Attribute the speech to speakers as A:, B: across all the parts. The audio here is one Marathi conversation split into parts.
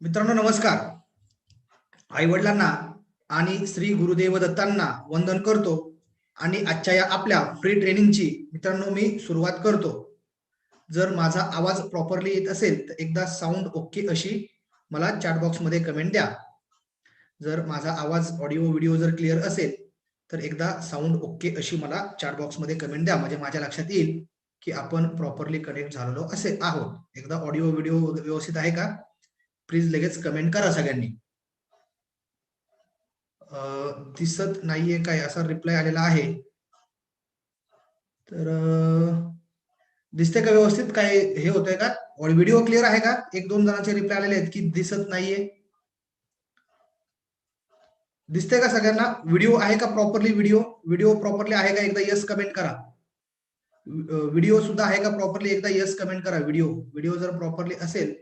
A: मित्रांनो नमस्कार. आई वडिलांना आणि श्री गुरुदेव दत्तांना वंदन करतो आणि आजच्या या आपल्या फ्री ट्रेनिंगची मित्रांनो मी सुरुवात करतो. जर माझा आवाज प्रॉपरली येत असेल तर एकदा साऊंड ओके अशी मला चॅट बॉक्समध्ये कमेंट द्या. जर माझा आवाज ऑडिओ व्हिडिओ जर क्लिअर असेल तर एकदा साऊंड ओके अशी मला चॅट बॉक्समध्ये कमेंट द्या. म्हणजे माझ्या लक्षात येईल की आपण प्रॉपरली कनेक्ट झालेलो असे आहोत. एकदा ऑडिओ व्हिडिओ व्यवस्थित आहे का? प्लीज लगेच कमेंट करा सगळ्यांनी. दिसत नाहीये काय असा रिप्लाय आलेला आहे. तर दिसते का व्यवस्थित? काय हे होतंय का? व्हिडिओ क्लिअर आहे का? एक दोन जणांचे रिप्लाय आलेले आहेत की दिसत नाहीये. दिसते का सगळ्यांना? व्हिडिओ आहे का प्रॉपरली व्हिडिओ व्हिडिओ प्रॉपरली आहे का? एकदा यस कमेंट करा. व्हिडिओ सुद्धा आहे का प्रॉपरली एकदा यस कमेंट करा. व्हिडिओ व्हिडिओ जर प्रॉपरली असेल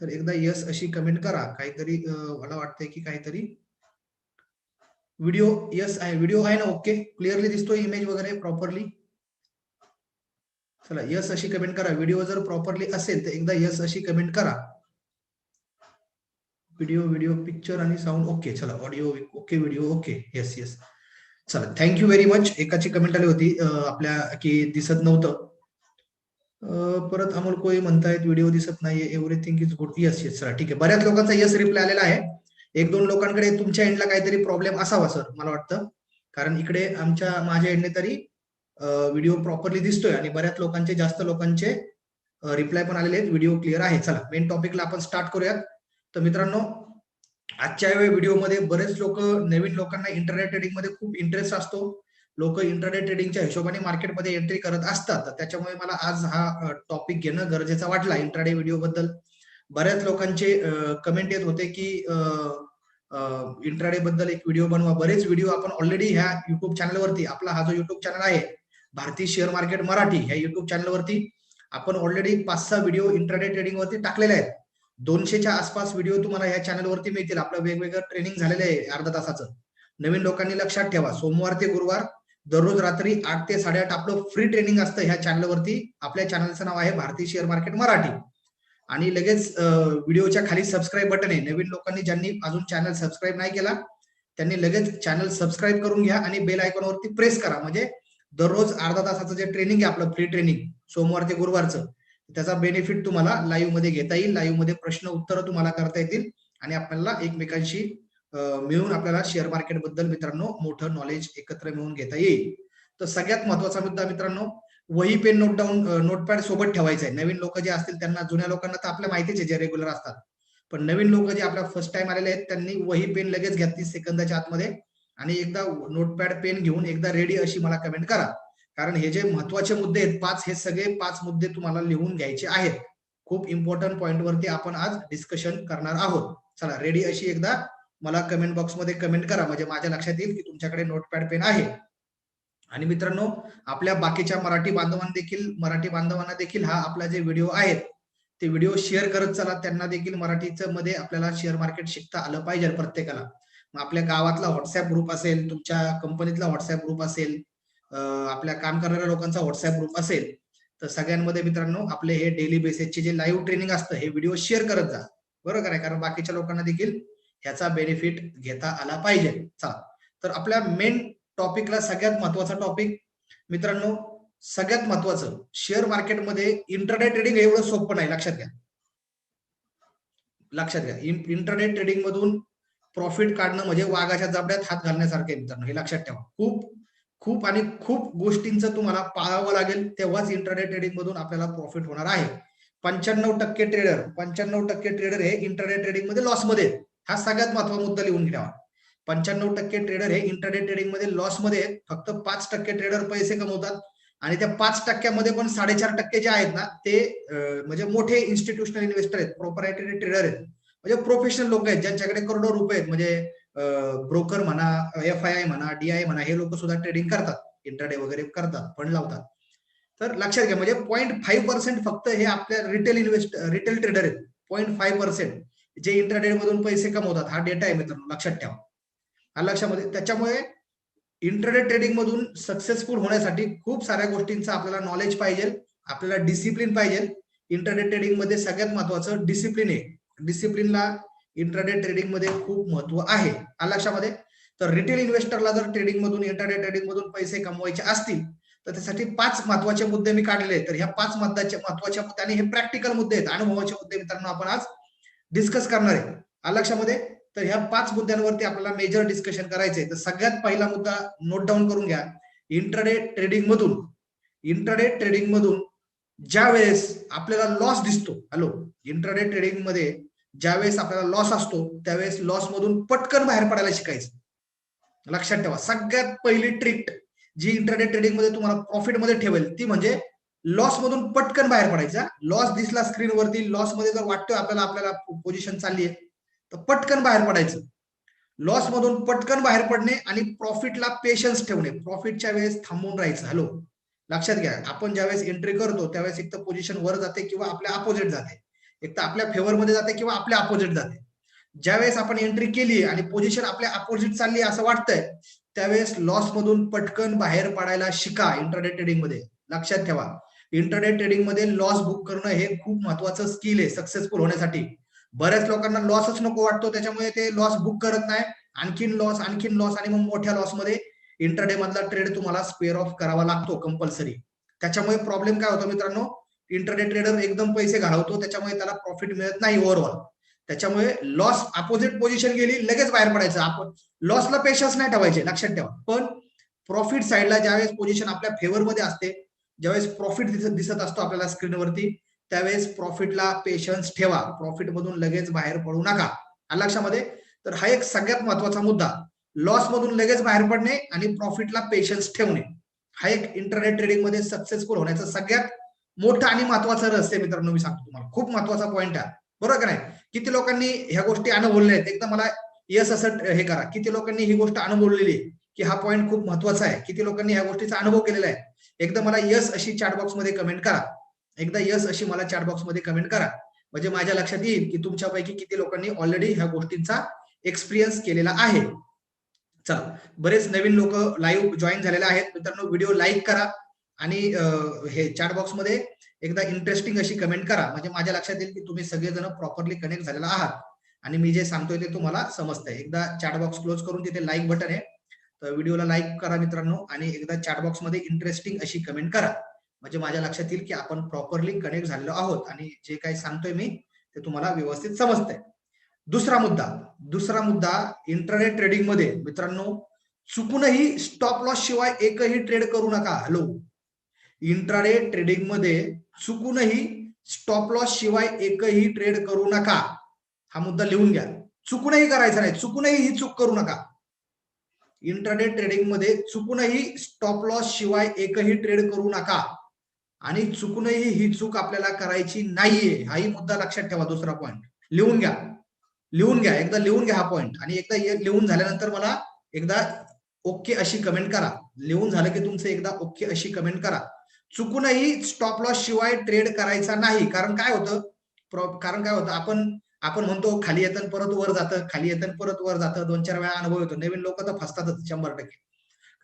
A: तर एकदा यस अशी कमेंट करा. काहीतरी मला वाटतंय की काहीतरी व्हिडिओ यस आहे. व्हिडिओ आहे ना? ओके क्लिअरली दिसतोय इमेज वगैरे प्रॉपरली चला यस अशी कमेंट करा. व्हिडिओ जर प्रॉपरली असेल तर एकदा यस अशी कमेंट करा. व्हिडिओ व्हिडिओ पिक्चर आणि साऊंड ओके चला audio okay video okay yes yes चला थँक्यू व्हेरी मच एकाची कमेंट आली होती आपल्या की दिसत नव्हतं. परत अमोल कोळी म्हणतायत व्हिडिओ दिसत नाहीये everything is good yes yes sir ठीक आहे. बऱ्याच लोकांचा यस रिप्लाय आलेला आहे. एक दोन लोकांकडे तुमच्या एंडला काहीतरी प्रॉब्लेम असावा सर मला वाटतं. कारण इकडे आमच्या माझ्या एंडने तरी व्हिडिओ प्रॉपरली दिसतोय आणि बऱ्याच लोकांचे जास्त लोकांचे रिप्लाय पण आलेले आहेत. व्हिडिओ क्लिअर आहे. चला मेन टॉपिकला आपण स्टार्ट करूयात. तर मित्रांनो आजच्या व्हिडिओमध्ये बरेच लोक नवीन लोकांना इंटरनेट ट्रेडिंगमध्ये खूप इंटरेस्ट असतो. लोक इंटरनेट ट्रेडिंगच्या हिशोबाने मार्केटमध्ये एंट्री करत असतात. तर त्याच्यामुळे मला आज हा टॉपिक घेणं गरजेचा वाटला इंट्राडे व्हिडिओ बद्दल. बऱ्याच लोकांचे कमेंट येत होते की इंट्राडे बद्दल एक व्हिडिओ बनवा. बरेच व्हिडिओ आपण ऑलरेडी ह्या युट्यूब चॅनलवरती आपला हा जो युट्यूब चॅनल आहे भारतीय शेअर मार्केट मराठी ह्या युट्यूब चॅनलवरती आपण ऑलरेडी पाच सहा व्हिडिओ इंटरडे ट्रेडिंग वरती टाकलेले आहेत. दोनशेच्या आसपास व्हिडिओ तुम्हाला ह्या चॅनलवरती मिळतील. आपलं वेगवेगळं ट्रेनिंग झालेलं आहे अर्धा तासाचं. नवीन लोकांनी लक्षात ठेवा. सोमवार ते गुरुवार दररोज रात्री आठ ते साडेआठ आपलं फ्री ट्रेनिंग असतं ह्या चॅनलवरती आपल्या चॅनलचं नाव आहे भारतीय शेअर मार्केट मराठी. आणि लगेच व्हिडिओच्या खाली सबस्क्राईब बटन आहे. नवीन लोकांनी ज्यांनी अजून चॅनल सबस्क्राईब नाही केला त्यांनी लगेच चॅनल सबस्क्राईब करून घ्या आणि बेल आयकॉनवरती प्रेस करा. म्हणजे दररोज अर्धा तासाचं जे ट्रेनिंग आहे आपलं फ्री ट्रेनिंग सोमवार ते गुरुवारचं त्याचा बेनिफिट तुम्हाला लाईव्हमध्ये घेता येईल. लाईव्हमध्ये प्रश्न उत्तरं तुम्हाला करता येतील आणि आपल्याला एकमेकांशी मिळून आपल्याला शेअर मार्केटबद्दल मित्रांनो मोठं नॉलेज एकत्र मिळून घेता येईल. तर सगळ्यात महत्त्वाचा मुद्दा मित्रांनो वही पेन नोट डाऊन नोटपॅड सोबत ठेवायचं आहे. नवीन लोक जे असतील त्यांना जुन्या लोकांना तर आपल्या माहितीच आहे जे रेग्युलर असतात. पण नवीन लोक जे आपल्या फर्स्ट टाइम आलेले आहेत त्यांनी वही पेन लगेच घ्या तीस सेकंदाच्या आतमध्ये आणि एकदा नोटपॅड पेन घेऊन एकदा रेडी अशी मला कमेंट करा. कारण हे जे महत्त्वाचे मुद्दे आहेत पाच हे सगळे पाच मुद्दे तुम्हाला लिहून घ्यायचे आहेत. खूप इम्पॉर्टंट पॉईंट वरती आपण आज डिस्कशन करणार आहोत. चला रेडी अशी एकदा मला कमेंट बॉक्समध्ये कमेंट करा. म्हणजे माझ्या लक्षात येईल की तुमच्याकडे नोटपॅड पेन आहे. आणि मित्रांनो आपल्या बाकीच्या मराठी बांधवांना देखील मराठी बांधवांना देखील हा आपला जे व्हिडिओ आहेत ते व्हिडिओ शेअर करत चला. त्यांना देखील मराठीचं मध्ये आपल्याला शेअर मार्केट शिकता आलं पाहिजे प्रत्येकाला. मग आपल्या गावातला व्हॉट्सअप ग्रुप असेल तुमच्या कंपनीतला व्हॉट्सअप ग्रुप असेल आपल्या काम करणाऱ्या लोकांचा व्हॉट्सअप ग्रुप असेल तर सगळ्यांमध्ये मित्रांनो आपले हे डेली बेसिसचे जे लाईव्ह ट्रेनिंग असतं हे व्हिडिओ शेअर करत जा. बरोबर आहे? कारण बाकीच्या लोकांना देखील ह्याचा बेनिफिट घेता आला पाहिजे. चला. तर आपल्या मेन टॉपिकला सगळ्यात महत्त्वाचा टॉपिक मित्रांनो सगळ्यात महत्वाचं शेअर मार्केटमध्ये इंटरनेट ट्रेडिंग एवढं सोपं नाही लक्षात घ्या. लक्षात घ्या. इंटरनेट ट्रेडिंग मधून प्रॉफिट काढणं म्हणजे वाघाच्या जबड्यात हात घालण्यासारखे मित्रांनो. हे लक्षात ठेवा. खूप खूप आणि खूप गोष्टींचं तुम्हाला पाळावं लागेल तेव्हाच इंटरनेट ट्रेडिंग मधून आपल्याला प्रॉफिट होणार आहे. पंच्याण्णव टक्के ट्रेडर पंच्याण्णव टक्के ट्रेडर हे इंटरनेट ट्रेडिंगमध्ये लॉसमध्ये. हा सगळ्यात महत्त्वाचा मुद्दा लिहून घ्यावा. पंच्याण्णव टक्के ट्रेडर हे इंटरनेट ट्रेडिंगमध्ये लॉसमध्ये फक्त पाच टक्के ट्रेडर पैसे कमवतात आणि त्या पाच टक्क्यामध्ये पण साडेचार टक्के जे आहेत ना ते म्हणजे मोठे इन्स्टिट्यूशनल इन्व्हेस्टर आहेत प्रोपरायटरी ट्रेडर आहेत. म्हणजे प्रोफेशनल लोक आहेत ज्यांच्याकडे करोडो रुपये आहेत. म्हणजे ब्रोकर म्हणा एफ आय आय म्हणा डी आय म्हणा हे लोक सुद्धा ट्रेडिंग करतात. इंटरडे वगैरे करतात फंड लावतात. तर लक्षात घ्या म्हणजे पॉईंट फाईव्ह पर्सेंट फक्त हे आपल्या रिटेल इन्व्हेस्ट रिटेल ट्रेडर आहेत. पॉईंट फाईव्ह पर्सेंट जे इंटरडे मधून पैसे कमवतात हा डेटा आहे मित्रांनो लक्षात ठेवा. हा लक्षामध्ये त्याच्यामुळे इंटरनेट ट्रेडिंग मधून सक्सेसफुल होण्यासाठी खूप साऱ्या गोष्टींचं आपल्याला नॉलेज पाहिजे आपल्याला डिसिप्लिन पाहिजे. इंटरनेट ट्रेडिंगमध्ये सगळ्यात महत्वाचं डिसिप्लिन आहे. डिसिप्लिनला इंटरडे ट्रेडिंगमध्ये खूप महत्त्व आहे. हा लक्षामध्ये? तर रिटेल इन्व्हेस्टरला जर ट्रेडिंग मधून इंटरडे ट्रेडिंग मधून पैसे कमवायचे असतील तर त्यासाठी पाच महत्त्वाचे मुद्दे मी काढलेले तर ह्या पाच मुद्द्याचे महत्त्वाच्या मुद्दे आणि हे प्रॅक्टिकल मुद्दे आहेत. अनुभवाचे मुद्दे मित्रांनो आपण आज डिस्कस करणार आहे. आलं लक्षामध्ये? तर ह्या पाच मुद्द्यांवरती आपल्याला मेजर डिस्कशन करायचंय. तर सगळ्यात पहिला मुद्दा नोट डाऊन करून घ्या. इंटरडे ट्रेडिंग मधून इंटरडे ट्रेडिंग मधून ज्या वेळेस आपल्याला लॉस दिसतो हॅलो इंटरडे ट्रेडिंगमध्ये ज्यावेळेस आपल्याला लॉस असतो त्यावेळेस लॉस मधून पटकन बाहेर पडायला शिकायचं. लक्षात ठेवा. सगळ्यात पहिली ट्रिक जी इंटरडे ट्रेडिंगमध्ये तुम्हाला प्रॉफिटमध्ये ठेवेल ती म्हणजे लॉस मधून पटकन बाहेर पडायचा. लॉस दिसला स्क्रीनवरती लॉसमध्ये जर वाटतोय आपल्याला आपल्याला पोझिशन चालली आहे तर पटकन बाहेर पडायचं. लॉस मधून पटकन बाहेर पडणे आणि प्रॉफिटला पेशन्स ठेवणे. प्रॉफिटच्या वेळेस थांबून राहायचं. हॅलो लक्षात घ्या. आपण ज्यावेळेस एंट्री करतो त्यावेळेस एक तर पोझिशन वर जाते किंवा आपल्या अपोजिट जाते. एक तर आपल्या फेवरमध्ये जाते किंवा आपल्या अपोजिट जाते. ज्यावेळेस आपण एंट्री केली आणि पोझिशन आपल्या अपोजिट चालली असं वाटतंय त्यावेळेस लॉस मधून पटकन बाहेर पडायला शिका. इंटरनेट ट्रेडिंगमध्ये. लक्षात ठेवा. इंटरनेट ट्रेडिंगमध्ये लॉस बुक करणं हे खूप महत्वाचं स्किल आहे सक्सेसफुल होण्यासाठी. बऱ्याच लोकांना लॉसच नको वाटतो त्याच्यामुळे ते लॉस बुक करत नाही. आणखीन लॉस आणखीन लॉस आणि मग मोठ्या लॉसमध्ये इंटरडे मधला ट्रेड तुम्हाला स्पेअर ऑफ करावा लागतो कंपल्सरी त्याच्यामुळे प्रॉब्लेम काय होतो मित्रांनो? इंटरनेट ट्रेडर एकदम पैसे घालवतो त्याच्यामुळे त्याला प्रॉफिट मिळत नाही ओव्हरऑल त्याच्यामुळे लॉस अपोजिट पोझिशन गेली लगेच बाहेर पडायचं. आपण लॉसला पेशन्स नाही ठेवायचे लक्षात ठेवा. पण प्रॉफिट साईडला ज्यावेळेस पोझिशन आपल्या फेवर मध्ये असते ज्यावेळेस प्रॉफिट दिसत दिसत असतो आपल्याला स्क्रीनवरती त्यावेळेस प्रॉफिटला पेशन्स ठेवा. प्रॉफिट मधून लगेच बाहेर पडू नका. लक्षामध्ये तर हा एक सगळ्यात महत्त्वाचा मुद्दा. लॉस मधून लगेच बाहेर पडणे आणि प्रॉफिटला पेशन्स ठेवणे. हा एक इंटरनेट ट्रेडिंगमध्ये सक्सेसफुल होण्याचा सगळ्यात मोठा आणि महत्त्वाचा रहस्य मित्रांनो मी सांगतो तुम्हाला. खूप महत्त्वाचा पॉईंट आहे. बरोबर का नाही? किती लोकांनी ह्या गोष्टी अनुभवल्या आहेत? एकदा मला यस असं हे करा. किती लोकांनी ही गोष्ट अनुभवलेली आहे? की हा पॉईंट खूप महत्त्वाचा आहे? किती लोकांनी ह्या गोष्टीचा अनुभव केलेला आहे? एकदा मला यस अशी चॅटबॉक्समध्ये कमेंट करा. एकदा यस अशी मला चॅटबॉक्समध्ये कमेंट करा. म्हणजे माझ्या लक्षात येईल की तुमच्यापैकी किती लोकांनी ऑलरेडी ह्या गोष्टींचा एक्सपिरियन्स केलेला आहे. चला बरेच नवीन लोक लाईव्ह जॉईन झालेले आहेत. मित्रांनो व्हिडिओ लाईक करा. आणि हे चॅटमध्ये एकदा इंटरेस्टिंग अशी कमेंट करा. म्हणजे माझ्या लक्षात येईल की तुम्ही सगळेजण प्रॉपरली कनेक्ट झालेला आहात. आणि मी जे सांगतोय ते तुम्हाला समजतंय. एकदा चॅट बॉक्स क्लोज करून तिथे लाईक बटन आहे. तर व्हिडिओला लाईक करा मित्रांनो आणि एकदा चॅटबॉक्समध्ये इंटरेस्टिंग अशी कमेंट करा. म्हणजे माझ्या लक्षात येईल की आपण प्रॉपरली कनेक्ट झालेलो आहोत आणि जे काही सांगतोय मी ते तुम्हाला व्यवस्थित समजतंय. दुसरा मुद्दा दुसरा मुद्दा इंटरनेट ट्रेडिंगमध्ये मित्रांनो चुकूनही स्टॉप लॉस शिवाय एकही ट्रेड करू नका. हॅलो इंट्राडे ट्रेडिंगमध्ये चुकूनही स्टॉप लॉस शिवाय एकही ट्रेड करू नका. हा मुद्दा लिहून घ्या. चुकूनही करायचा नाही. चुकूनही ही चूक करू नका. इंटरडे ट्रेडिंगमध्ये चुकूनही स्टॉप लॉस शिवाय एकही ट्रेड करू नका. आणि चुकूनही ही चूक आपल्याला करायची नाहीये. हाही मुद्दा लक्षात ठेवा. दुसरा पॉईंट लिहून घ्या. लिहून घ्या. एकदा लिहून घ्या हा पॉईंट आणि एकदा लिहून झाल्यानंतर मला एकदा ओके अशी कमेंट करा. लिहून झालं की तुमचं एकदा ओके अशी कमेंट करा. चुकूनही स्टॉप लॉस शिवाय ट्रेड करायचा नाही. कारण काय होतं? कारण काय होतं? आपण आपण म्हणतो खाली येतं परत वर जातं खाली येतं परत वर जातं दोन चार वेळा अनुभव येतो. नवीन लोक तर फसतातच शंभर टक्के.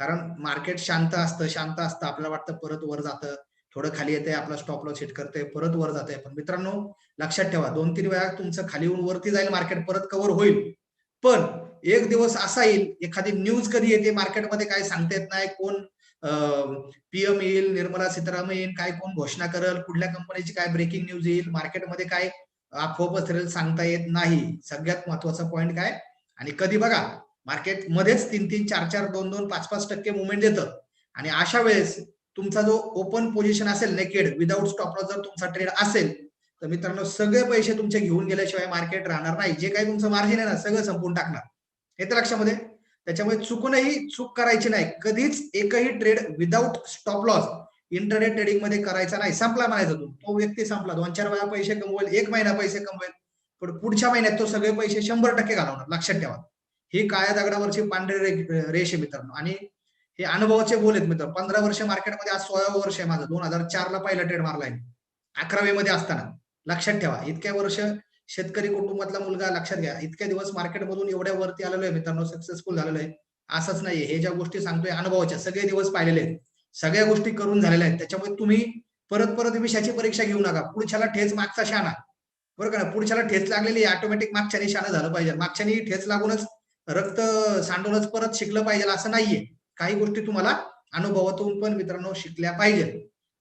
A: कारण मार्केट शांत असतं शांत असतं. आपल्याला वाटतं परत वर जातं. थोडं खाली येते आपला स्टॉप लॉस हिट करते परत वर जाते पण मित्रांनो लक्षात ठेवा दोन तीन वेळा तुमचं खाली येऊन वरती जाईल मार्केट परत कव्हर होईल. पण एक दिवस असा येईल एखादी न्यूज कधी येते मार्केटमध्ये काय सांगता येत नाही कोण पीएम येईल निर्मला सीतारामन येईल काय कोण घोषणा करेल कुठल्या कंपनीची काय ब्रेकिंग न्यूज येईल मार्केटमध्ये काय अफवा पसरेल सांगता येत नाही. सगळ्यात महत्त्वाचा पॉईंट काय? आणि कधी बघा मार्केट मध्येच तीन तीन चार चार दोन दोन पाच पाच टक्के मुवमेंट देतं. आणि अशा वेळेस तुमचा जो ओपन पोझिशन असेल नेकेड विदाऊट स्टॉप लॉस जर तुमचा ट्रेड असेल तर मित्रांनो सगळे पैसे तुमचे घेऊन गेल्याशिवाय मार्केट राहणार नाही. जे काही तुमचं मार्जिन आहे ना सगळं संपून टाकणार. हे तर लक्षामध्ये त्याच्यामुळे चुकूनही चूक करायची नाही. कधीच एकही trade without stop loss internet ट्रेडिंगमध्ये करायचा नाही संपला म्हणायचा तो. तो व्यक्ती संपला. दोन चार वेळा पैसे कमवेल एक महिना पैसे कमवेल पण पुढच्या महिन्यात तो सगळे पैसे शंभर टक्के घालवणार लक्षात ठेवा. ही काळ्या दगडावरची पांढरे रेष आहे मित्रांनो. आणि हे अनुभवाचे बोल आहेत मित्र. पंधरा वर्ष मार्केटमध्ये आज सोळावं वर्ष आहे माझं. दोन हजार चार ला पहिला ट्रेड मारलाय अकरावी मध्ये असताना. लक्षात ठेवा. इतक्या वर्ष शेतकरी कुटुंबातला मुलगा लक्षात घ्या. इतक्या दिवस मार्केटमधून एवढ्या वरती आलेलो आहे मित्रांनो. सक्सेसफुल झालेलो आहे. असंच नाही हे ज्या गोष्टी सांगतोय अनुभवाच्या सगळे दिवस पाहिलेले आहेत. सगळ्या गोष्टी करून झालेल्या आहेत. त्याच्यामुळे तुम्ही परत परत विषयाची परीक्षा घेऊ नका. पुढच्याला ठेच मागचा शाणा बरोबर का पुढच्याला ठेच लागलेली ऑटोमॅटिक मागच्याने शाणा झालं पाहिजे. मागच्याने ठेच लागूनच रक्त सांडूनच परत शिकलं पाहिजे असं नाहीये. काही गोष्टी तुम्हाला अनुभवातून पण मित्रांनो शिकल्या पाहिजे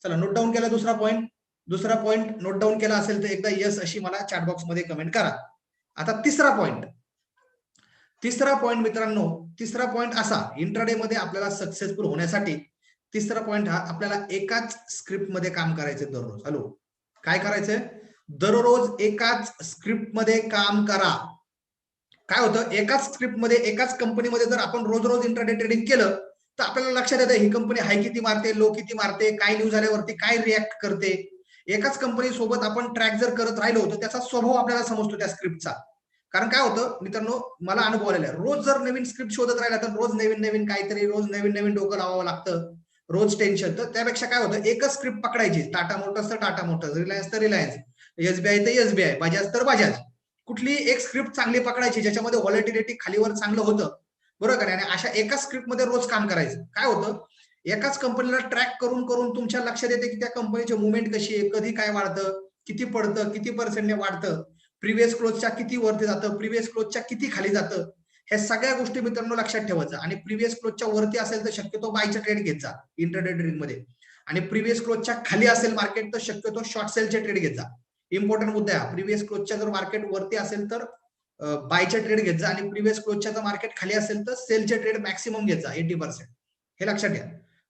A: चला नोट डाऊन केला दुसरा पॉईंट दुसरा पॉईंट नोट डाऊन केला असेल तर एकदा यस अशी मला चॅटबॉक्समध्ये कमेंट करा. आता तिसरा पॉईंट तिसरा पॉईंट मित्रांनो तिसरा पॉईंट असा. इंट्राडे मध्ये आपल्याला सक्सेसफुल होण्यासाठी तिसरा पॉईंट हा आपल्याला एकाच स्क्रिप्टमध्ये काम करायचं दररोज. हॅलो काय करायचंय? दररोज एकाच स्क्रिप्टमध्ये काम करा. काय होतं? एकाच स्क्रिप्टमध्ये एकाच कंपनीमध्ये जर आपण रोज रोज इंटरडे ट्रेडिंग केलं तर आपल्याला लक्षात येतं ही कंपनी हाय किती मारते लो किती मारते काय न्यूज आल्यावरती काय रिॲक्ट करते? एकाच कंपनी सोबत आपण ट्रॅक जर करत राहिलो तर त्याचा स्वभाव आपल्याला समजतो त्या स्क्रिप्टचा कारण काय होतं मित्रांनो मला अनुभव आलेला आहे. रोज जर नवीन स्क्रिप्ट शोधत राहिला तर रोज नवीन नवीन काहीतरी रोज नवीन नवीन डोकं लावावं लागतं. रोज टेन्शन तर त्यापेक्षा काय होतं एकच स्क्रिप्ट पकडायची. टाटा मोटर्स तर टाटा मोटर्स रिलायन्स तर रिलायन्स एसबीआय तर एसबीआय बजाज तर बजाज कुठली एक स्क्रिप्ट चांगली पकडायची ज्याच्यामध्ये व्हॉलिटिलिटी खालीवर चांगलं होतं. बरोबर? का नाही आणि अशा एकाच स्क्रिप्टमध्ये रोज काम करायचं. काय होतं? एकाच कंपनीला ट्रॅक करून करून तुमच्या लक्षात येते की त्या कंपनीची मुवमेंट कशी आहे कधी काय वाढतं किती पडतं किती पर्सेंटने वाढतं. प्रिव्हियस क्लोजच्या किती वरती जातं प्रिव्हियस क्लोजच्या किती खाली जातं. ह्या सगळ्या गोष्टी मित्रांनो लक्षात ठेवायचं. आणि प्रिव्हियस क्लोजच्या वरती असेल तर शक्यतो बायचा ट्रेड घेत जा. इंटरडे ट्रेडिंगमध्ये. आणि प्रिव्हियस क्लोजच्या खाली असेल मार्केट तर शक्यतो शॉर्ट सेलचे ट्रेड घेत जा. इम्पॉर्टंट मुद्दा आहे प्रिव्हियस क्लोजच्या जर मार्केट वरती असेल तर बायचे ट्रेड घेत जा. आणि प्रिव्हियस क्लोजच्या जर मार्केट खाली असेल तर सेलचे ट्रेड मॅक्सिमम घेत जा. एटी पर्सेंट हे लक्षात घ्या.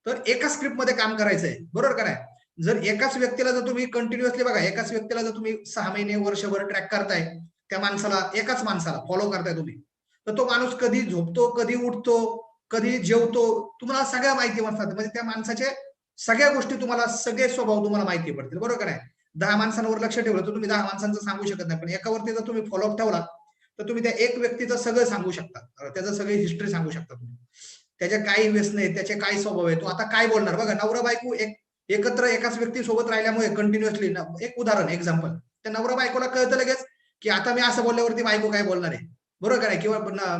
A: तर एका स्क्रिप्टमध्ये काम करायचंय. बरोबर काय जर एकाच व्यक्तीला जर तुम्ही कंटिन्युअसली बघा एकाच व्यक्तीला जर तुम्ही सहा महिने वर्षभर ट्रॅक करताय त्या माणसाला एकाच माणसाला फॉलो करताय तुम्ही तर तो माणूस कधी झोपतो कधी उठतो कधी जेवतो तुम्हाला सगळ्या माहिती असतात. म्हणजे त्या माणसाचे सगळ्या गोष्टी तुम्हाला सगळे स्वभाव तुम्हाला माहिती पडतील. बरोबर का नाही दहा माणसांवर लक्ष ठेवलं तर तुम्ही दहा माणसांचं सांगू शकत नाही. पण एकावरती जर तुम्ही फॉलोअप ठेवला तर तुम्ही त्या एक व्यक्तीचं सगळं सांगू शकता. त्याचं सगळी हिस्ट्री सांगू शकता तुम्ही. त्याचे काय व्यसन आहे त्याचे काय स्वभाव आहे तो आता काय बोलणार? बघा नवरा बायको एक एकत्र एकाच व्यक्ती सोबत राहिल्यामुळे कंटिन्युअसली एक उदाहरण एक्झाम्पल त्या नवरा बायकोला कळतं लगेच की आता मी असं बोलल्यावरती बायको काय बोलणार आहे? बरोबर आहे किंवा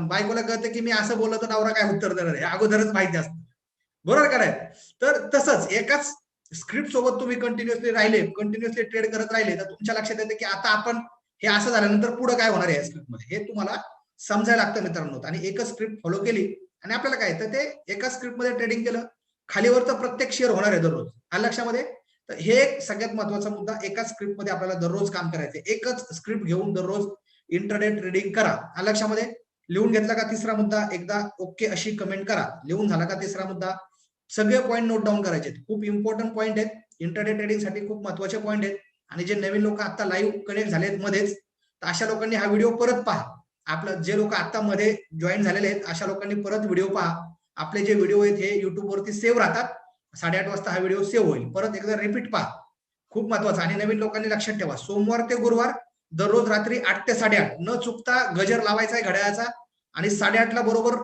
A: बायकोला कळतं की मी असं बोललो तर नवरा काय उत्तर देणार आहे? अगोदरच माहिती असतं बरोबर काय तर तसंच एकाच स्क्रिप्ट सोबत तुम्ही कंटिन्युअसली राहिले कंटिन्युअसली ट्रेड करत राहिले तर तुमच्या लक्षात येतं की आता आपण हे असं झाल्यानंतर पुढे काय होणार आहे या स्क्रिप्टमध्ये हे तुम्हाला समजायला लागतं मित्रांनो. आणि एकच स्क्रिप्ट फॉलो केली आणि आपल्याला काय? तर ते एका स्क्रिप्टमध्ये ट्रेडिंग केलं. खालीवर तर प्रत्येक शेअर होणार आहे दररोज. आलं लक्षामध्ये? तर हे एक सगळ्यात महत्त्वाचा मुद्दा एकाच स्क्रिप्टमध्ये आपल्याला दररोज काम करायचं एकच स्क्रिप्ट घेऊन दररोज इंटरनेट ट्रेडिंग करा. लक्षामध्ये? लिहून घेतला का तिसरा मुद्दा? एकदा ओके अशी कमेंट करा. लिहून झाला का तिसरा मुद्दा? सगळे पॉईंट नोट डाऊन करायचे खूप इम्पॉर्टंट पॉईंट आहेत. इंटरनेट ट्रेडिंगसाठी खूप महत्त्वाचे पॉईंट आहेत. आणि जे नवीन लोक आता लाईव्ह कनेक्ट झालेत मध्येच तर अशा लोकांनी हा व्हिडिओ परत पहा. आपलं जे लोक आता मध्ये जॉईन झालेले आहेत अशा लोकांनी परत व्हिडिओ पहा. आपले जे व्हिडिओ आहेत हे युट्यूब वरती सेव्ह राहतात. साडेआठ वाजता हा व्हिडिओ सेव्ह होईल. परत एकदा रिपीट पहा. खूप महत्त्वाचा. आणि नवीन लोकांनी लक्षात ठेवा. सोमवार ते गुरुवार दररोज रात्री आठ ते साडेआठ. न चुकता गजर लावायचा आहे घड्याळाचा आणि साडेआठला बरोबर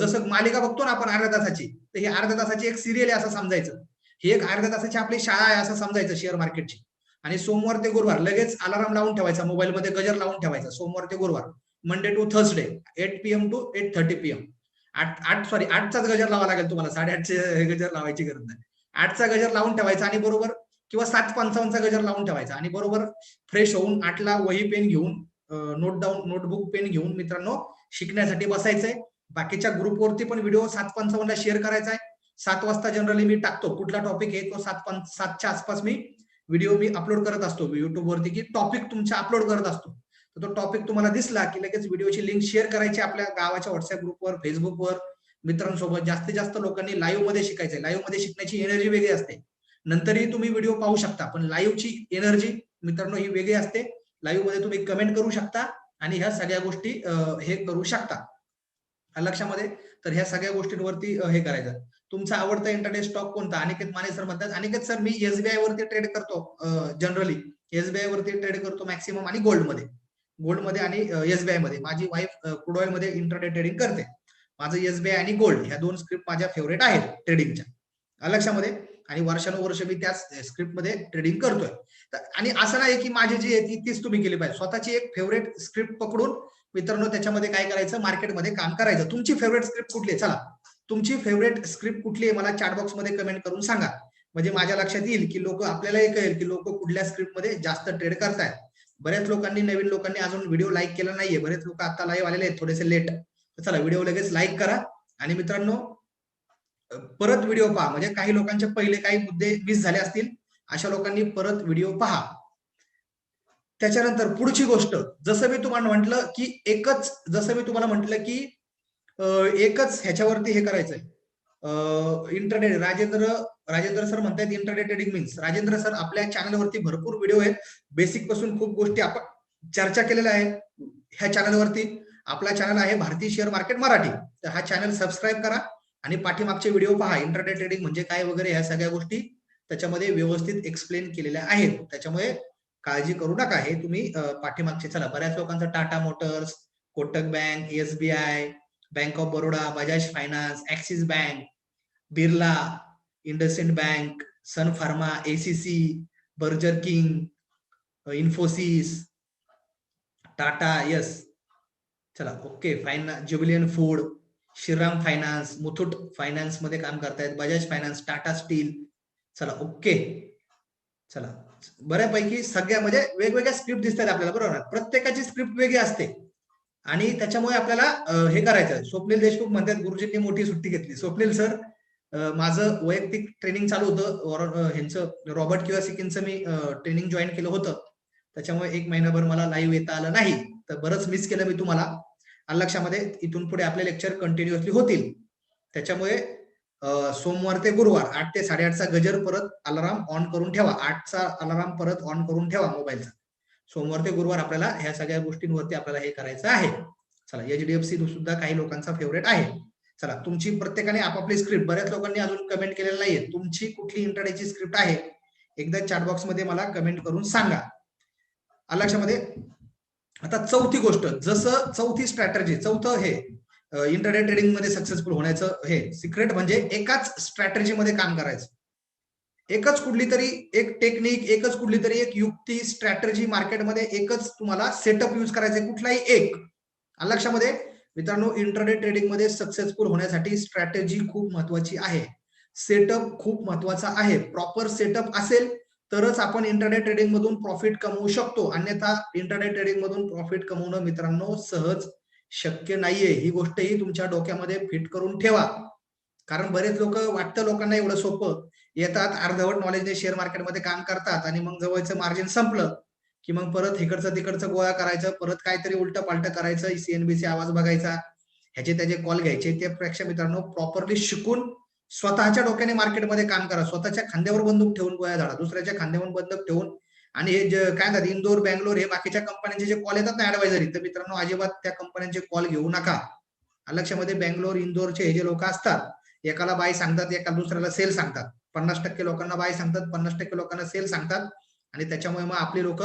A: जसं मालिका बघतो ना आपण अर्ध्या तासाची तर ही अर्ध्या तासाची एक सिरियल आहे असं समजायचं. ही एक अर्ध्या तासाची आपली शाळा आहे असं समजायचं शेअर मार्केटची आणि सोमवार ते गुरुवार लगेच अलाराम लावून ठेवायचा मोबाईलमध्ये गजर लावून ठेवायचा सोमवार ते गुरुवार. Monday to Thursday eight PM to eight thirty PM आठ आठ सॉरी आठचाच गजर लावा लागेल तुम्हाला. साडेआठचे गजर लावायची गरज नाही. आठचा गजर लावून ठेवायचा आणि बरोबर किंवा सात पंचावन्नचा गजर लावून ठेवायचा. आणि बरोबर फ्रेश होऊन आठला वही पेन घेऊन नोट डाऊन नोटबुक पेन घेऊन मित्रांनो शिकण्यासाठी बसायचंय. बाकीच्या ग्रुपवरती पण व्हिडिओ सात पंचावन्नला शेअर करायचा आहे सात वाजता जनरली मी टाकतो. कुठला टॉपिक आहे तो सात सातच्या आसपास मी व्हिडिओ मी अपलोड करत असतो. युट्यूबवरती की टॉपिक तुमच्या अपलोड करत असतो. तर तो टॉपिक तुम्हाला दिसला की लगेच व्हिडिओची लिंक शेअर करायची आपल्या गावाच्या व्हॉट्सअप ग्रुपवर फेसबुकवर मित्रांसोबत जास्तीत जास्त लोकांनी लाईव्हमध्ये शिकायचंय. लाईव्हमध्ये शिकण्याची एनर्जी वेगळी असते. नंतरही तुम्ही व्हिडिओ पाहू शकता पण लाईव्हची एनर्जी मित्रांनो ही वेगळी असते. लाईव्हमध्ये तुम्ही कमेंट करू शकता आणि ह्या सगळ्या गोष्टी हे करू शकता. लक्षामध्ये? तर ह्या सगळ्या गोष्टींवरती हे करायचं. तुमचा आवडता इंटरनेट स्टॉक कोणता? अनिकेत माने सर म्हणतात अनिकेत सर मी एसबीआय वरती ट्रेड करतो जनरली एसबीआय वरती ट्रेड करतो मॅक्सिमम आणि गोल्डमध्ये. आणि एसबीआयमध्ये. माझी वाईफ क्रूडमध्ये इंटरनेट ट्रेडिंग करते. माझं एसबीआय आणि गोल्ड ह्या दोन स्क्रिप्ट माझ्या फेवरेट आहेत ट्रेडिंगच्या लक्षामध्ये? आणि वर्षानुवर्ष मी त्याच स्क्रिप्टमध्ये ट्रेडिंग करतोय. आणि असं नाही की माझी जी आहे ती तीच तुम्ही केली पाहिजे. स्वतःची एक फेवरेट स्क्रिप्ट पकडून मित्रांनो त्याच्यामध्ये काय करायचं? मार्केटमध्ये काम करायचं. तुमची फेवरेट स्क्रिप्ट कुठली आहे? चला. तुमची फेवरेट स्क्रिप्ट कुठली आहे? मला चॅटबॉक्समध्ये कमेंट करून सांगा. म्हणजे माझ्या लक्षात येईल की लोक आपल्यालाही कळेल की लोक कुठल्या स्क्रिप्टमध्ये जास्त ट्रेड करतायत. बऱ्याच लोकांनी नवीन लोकांनी अजून व्हिडिओ लाईक केला नाहीये. बरेच लोक आता लाईव्ह आलेले आहेत. थोडेसे लेट चला व्हिडिओ लगेच लाईक करा. आणि मित्रांनो परत व्हिडिओ पहा. म्हणजे काही लोकांचे पहिले काही मुद्दे मिस झाले असतील अशा लोकांनी परत व्हिडिओ पहा. त्याच्यानंतर पुढची गोष्ट जसं मी तुम्हाला म्हटलं की एकच जसं मी तुम्हाला म्हटलं की एकच ह्याच्यावरती हे करायचंय. इंटरनेट राजेंद्र राजेंद्र सर म्हणतात internet trading means Rajendra sir आपल्या चॅनलवरती भरपूर व्हिडिओ आहेत. बेसिकपासून खूप गोष्टी आपण चर्चा केलेल्या आहेत. ह्या चॅनलवरती आपला चॅनल आहे भारतीय शेअर मार्केट मराठी. तर हा चॅनल सबस्क्राईब करा. आणि पाठीमागचे व्हिडिओ पहा इंटरनेट ट्रेडिंग म्हणजे काय वगैरे ह्या सगळ्या गोष्टी त्याच्यामध्ये व्यवस्थित एक्सप्लेन केलेल्या आहेत. त्याच्यामुळे काळजी करू नका. हे तुम्ही पाठीमागचे चला बऱ्याच लोकांचं Tata Motors Kotak Bank SBI Bank of Baroda Bajaj Finance Axis Bank Birla IndusInd Bank Sun Pharma ACC Berger King Infosys Tata yes. चला okay फायना Jubilant Food Shriram Finance Muthoot फायनान्समध्ये काम करतायत बजाज फायनान्स टाटा स्टील चला ओके चला. बऱ्यापैकी सगळ्या म्हणजे वेगवेगळ्या स्क्रिप्ट दिसतात आपल्याला बरोबर प्रत्येकाची स्क्रिप्ट वेगळी असते. आणि त्याच्यामुळे आपल्याला हे करायचं स्वप्नील देशमुख म्हणतात गुरुजींनी मोठी सुट्टी घेतली. स्वप्नील सर माझं वैयक्तिक ट्रेनिंग चालू होतं. ह्यांचं रॉबर्ट किंवा सिकिनचं मी ट्रेनिंग जॉईन केलं होतं. त्याच्यामुळे एक महिनाभर मला लाईव्ह येता आलं नाही. तर बरंच मिस केलं मी तुम्हाला. लक्षामध्ये इथून पुढे आपले लेक्चर कंटिन्युअसली होतील. त्याच्यामुळे सोमवार ते गुरुवार आठ ते साडेआठचा गजर परत अलाराम ऑन करून ठेवा. आठचा अलाराम परत ऑन करून ठेवा मोबाईलचा सोमवार ते गुरुवार आपल्याला ह्या सगळ्या गोष्टींवरती आपल्याला हे करायचं आहे. चला एचडीएफसी सुद्धा काही लोकांचा फेवरेट आहे. चला तुमची प्रत्येकाने आपापली स्क्रिप्ट बऱ्याच लोकांनी अजून कमेंट केलेलं नाहीये. तुमची कुठली इंटरनेटची स्क्रिप्ट आहे? एकदा चॅटबॉक्समध्ये मला कमेंट करून सांगा. लक्षामध्ये आता चौथी गोष्ट जसं चौथी स्ट्रॅटर्जी चौथं हे इंटरनेट ट्रेडिंगमध्ये सक्सेसफुल होण्याचं हे सिक्रेट म्हणजे एकाच स्ट्रॅटेजी मध्ये काम करायचं. एकच कुठली तरी एक टेक्निक एकच कुठली तरी एक युक्ती स्ट्रॅटर्जी मार्केटमध्ये एकच तुम्हाला सेटअप युज करायचं कुठलाही एक. लक्षामध्ये मित्रांनो इंटरनेट ट्रेडिंगमध्ये सक्सेसफुल होण्यासाठी स्ट्रॅटेजी खूप महत्वाची आहे. सेटअप खूप महत्त्वाचा आहे. प्रॉपर सेटअप असेल तरच आपण इंटरनेट ट्रेडिंग मधून प्रॉफिट कमवू शकतो. अन्यथा इंटरनेट ट्रेडिंग मधून प्रॉफिट कमवणं मित्रांनो सहज शक्य नाहीये. ही गोष्टही तुमच्या डोक्यामध्ये फिट करून ठेवा. कारण बरेच लोक वाटतं लोकांना एवढं सोपं. येतात अर्धवट नॉलेजने शेअर मार्केटमध्ये काम करतात आणि मग जवळचं मार्जिन संपलं की मग परत इकडचं तिकडचं गोळा करायचं परत काहीतरी उलट पालट करायचं सीएनबीसी आवाज बघायचा ह्याचे त्याचे कॉल घ्यायचे. ते प्रेक्षक मित्रांनो प्रॉपरली शिकून स्वतःच्या डोक्याने मार्केटमध्ये काम करा. स्वतःच्या खांद्यावर बंदूक ठेवून गोळ्या झाडा. दुसऱ्याच्या खांद्यावर बंदूक ठेवून आणि हे जे काय म्हणतात इंदोर बँगलोर हे बाकीच्या कंपन्यांचे जे कॉल येतात ना ऍडवायझरी तर मित्रांनो अजिबात त्या कंपन्यांचे कॉल घेऊ नका. लक्षामध्ये बँगलोर इंदोरचे हे जे लोक असतात एकाला बाय सांगतात एका दुसऱ्याला सेल सांगतात. पन्नास टक्के लोकांना बाय सांगतात पन्नास टक्के लोकांना सेल सांगतात. आणि त्याच्यामुळे मग आपली लोक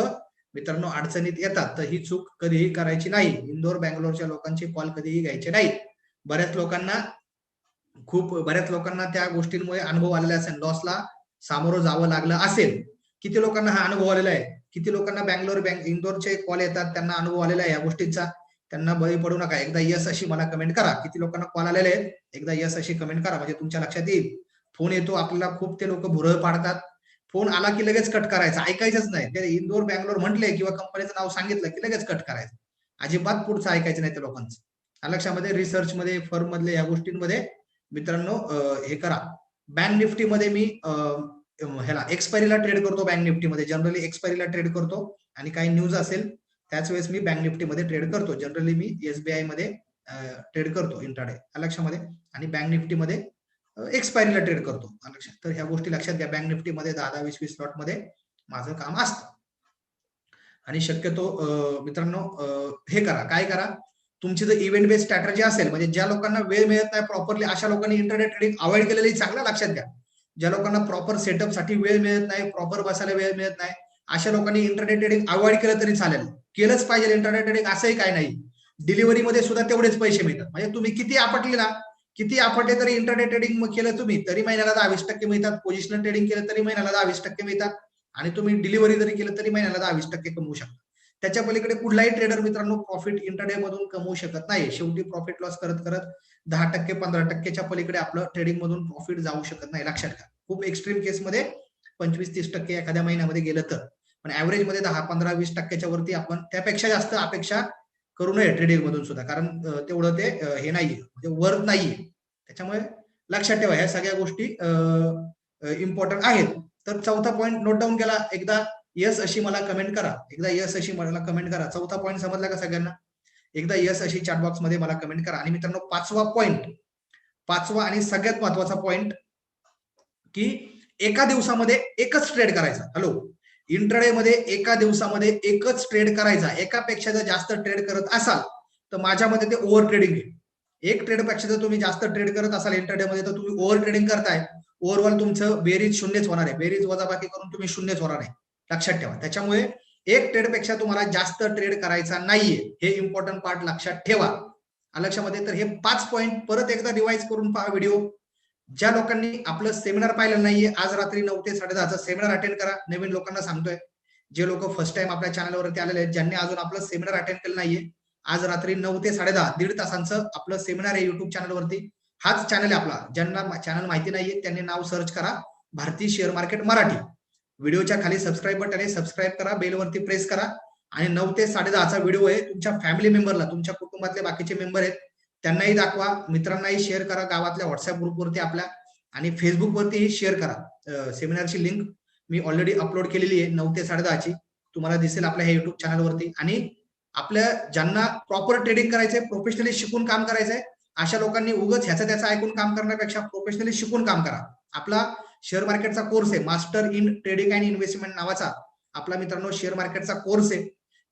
A: मित्रांनो अडचणीत येतात. तर ही चूक कधीही करायची नाही. इंदोर बँगलोरच्या लोकांचे कॉल कधीही घ्यायचे नाही बऱ्याच लोकांना खूप बऱ्याच लोकांना त्या गोष्टींमुळे अनुभव आलेला असेल. लॉसला सामोरं जावं लागलं असेल. किती लोकांना हा अनुभव आलेला आहे? किती लोकांना बँगलोर बँक इंदोरचे कॉल येतात त्यांना अनुभव आलेला आहे या गोष्टींचा? त्यांना बळी पडू नका. एकदा यस अशी मला कमेंट करा. किती लोकांना कॉल आलेले आहेत? एकदा यस अशी कमेंट करा. म्हणजे तुमच्या लक्षात येईल. फोन येतो आपल्याला खूप ते लोक भुरळ पाडतात. फोन आला की लगेच कट करायचा. ऐकायचंच नाही. ते इंदोर बँगलोर म्हटले किंवा कंपनीचं नाव सांगितलं की लगेच कट करायचं. अजिबात पुढचं ऐकायचं नाही त्या लोकांचं. लक्षामध्ये? रिसर्च मध्ये फर्म मधले या गोष्टींमध्ये मित्रांनो हे करा. बँक निफ्टी मध्ये मी ह्याला एक्सपायरीला ट्रेड करतो बँक निफ्टीमध्ये. जनरली एक्सपायरीला ट्रेड करतो. आणि काही न्यूज असेल त्याच वेळेस मी बँक निफ्टीमध्ये ट्रेड करतो. जनरली मी एसबीआयमध्ये ट्रेड करतो इंट्राडे लक्षामध्ये आणि बँक निफ्टीमध्ये एक्सपायरीला ट्रेड करतो. लक्षात तर ह्या गोष्टी लक्षात घ्या. बँक निफ्टीमध्ये दहा दहा वीस वीस लॉटमध्ये माझं काम असतं. आणि शक्यतो मित्रांनो हे करा. काय करा? तुमची जर इव्हेंट बेस्ड स्ट्रॅटर्जी असेल म्हणजे ज्या लोकांना वेळ मिळत नाही प्रॉपरली अशा लोकांनी इंटरनेट ट्रेडिंग अवॉइड केलेली चांगलं लक्षात घ्या. ज्या लोकांना प्रॉपर सेटअपसाठी वेळ मिळत नाही प्रॉपर बसायला वेळ मिळत नाही अशा लोकांनी इंटरनेट ट्रेडिंग अवॉइड केलं तरी चालेल. केलंच पाहिजे इंटरनेट ट्रेडिंग असंही काय नाही. डिलिव्हरीमध्ये सुद्धा तेवढेच पैसे मिळतात. म्हणजे तुम्ही किती आपटले ना किती आपटले तरी इंटरनेट ट्रेडिंग केलं तुम्ही तरी महिन्याला दहावीस टक्के मिळतात. पोझिशनल ट्रेडिंग केलं तरी महिन्याला दहावीस टक्के मिळतात. आणि तुम्ही डिलिव्हरी जरी केलं तरी महिन्याला दहावीस टक्के कमवू शकता. त्याच्या पलीकडे कुठलाही ट्रेडर मित्रांनो प्रॉफिट इंटरडे मधून कमवू शकत नाही. शेवटी प्रॉफिट लॉस करत करत दहा टक्के पंधरा टक्केच्या पलीकडे आपलं ट्रेडिंग मधून प्रॉफिट जाऊ शकत नाही. लक्षात घ्या खूप एक्स्ट्रीम केसमध्ये पंचवीस तीस टक्के एखाद्या महिन्यामध्ये गेलं तर. पण ऍव्हरेजमध्ये दहा पंधरा वीस टक्क्याच्या वरती आपण त्यापेक्षा जास्त अपेक्षा करू नये ट्रेडिंग मधून सुद्धा. कारण तेवढं ते हे नाहीये. म्हणजे वर्थ नाहीये. त्याच्यामुळे लक्षात ठेवा ह्या सगळ्या गोष्टी इम्पॉर्टंट आहेत. तर चौथा पॉईंट नोट डाऊन केला. एकदा यस अशी मला कमेंट करा. एकदा यस अशी मला कमेंट करा. चौथा पॉईंट समजला का सगळ्यांना? एकदा यस अशी चॅटबॉक्समध्ये मला कमेंट करा. आणि मित्रांनो पाचवा पॉईंट पाचवा आणि सगळ्यात महत्त्वाचा पॉईंट की एका दिवसामध्ये एकच ट्रेड करायचा. हॅलो इंट्राडे मध्ये एका दिवसामध्ये एकच ट्रेड करायचा. एकापेक्षा जर जास्त ट्रेड करत असाल तर माझ्या मते ते ओव्हर ट्रेडिंग आहे. एक ट्रेडपेक्षा जर तुम्ही जास्त ट्रेड करत असाल इंटरडे मध्ये तर तुम्ही ओव्हर ट्रेडिंग करताय. ओव्हरऑल तुमचं बेरीज शून्यच होणार आहे. बेरीज वजाबाकी करून तुम्ही शून्यच होणार आहे. लक्षात ठेवा. त्याच्यामुळे एक ट्रेडपेक्षा तुम्हाला जास्त ट्रेड करायचा नाहीये. हे इम्पॉर्टंट पार्ट लक्षात ठेवा. लक्षामध्ये तर हे पाच पॉईंट परत एकदा रिवाईज करून पहा व्हिडिओ ज्या लोकांनी आपलं सेमिनार पाहिलं नाहीये आज रात्री नऊ ते साडे दहाचा सेमिनार अटेंड करा. नवीन लोकांना सांगतोय. जे लोक फर्स्ट टाइम आपल्या चॅनलवरती आलेले आहेत ज्यांनी अजून आपलं सेमिनार अटेंड केलं नाहीये आज रात्री नऊ ते साडे दहा दीड तासांचं आपलं सेमिनार आहे युट्यूब चॅनलवरती हाच चॅनल आहे आपला. ज्यांना चॅनल माहिती नाहीये त्यांनी नाव सर्च करा. भारतीय शेअर मार्केट मराठी. व्हिडिओच्या खाली सबस्क्राईब बटन आहे. सबस्क्राईब करा बेलवरती प्रेस करा. आणि नऊ ते साडे दहाचा व्हिडिओ आहे. तुमच्या फॅमिली मेंबरला तुमच्या कुटुंबातले बाकीचे मेंबर आहेत त्यांनाही दाखवा. मित्रांनाही शेअर करा. गावातल्या व्हॉट्सअप ग्रुपवरती आपल्या. आणि फेसबुकवरतीही शेअर करा. सेमिनारची लिंक मी ऑलरेडी अपलोड केलेली आहे. नऊ ते साडे दहाची तुम्हाला दिसेल आपल्या ह्या युट्यूब चॅनलवरती आणि आपल्या ज्यांना प्रॉपर ट्रेडिंग करायचंय प्रोफेशनली शिकून काम करायचंय अशा लोकांनी उगच ह्याचं त्याचं ऐकून काम करण्यापेक्षा प्रोफेशनली शिकून काम करा. आपला शेअर मार्केटचा कोर्स आहे. Master in trading and investment नावाचा आपला मित्रांनो शेअर मार्केटचा कोर्स आहे.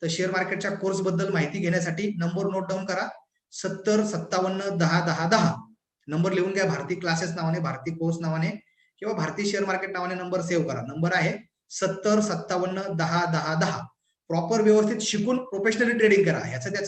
A: तर शेअर मार्केटच्या कोर्सबद्दल माहिती घेण्यासाठी नंबर नोट डाऊन करा. सत्तर सत्तावन्न दहा दहा दहा. नंबर लिहून घ्या. भारती क्लासेस नावाने भारती कोर्स नावाने. किंवा भारतीय शेअर मार्केट नावाने नंबर सेव्ह करा. नंबर आहे सत्तर सत्तावन्न दहा दहा दहा. प्रॉपर व्यवस्थित शिकून प्रोफेशनली ट्रेडिंग करा. ह्याचं त्याचं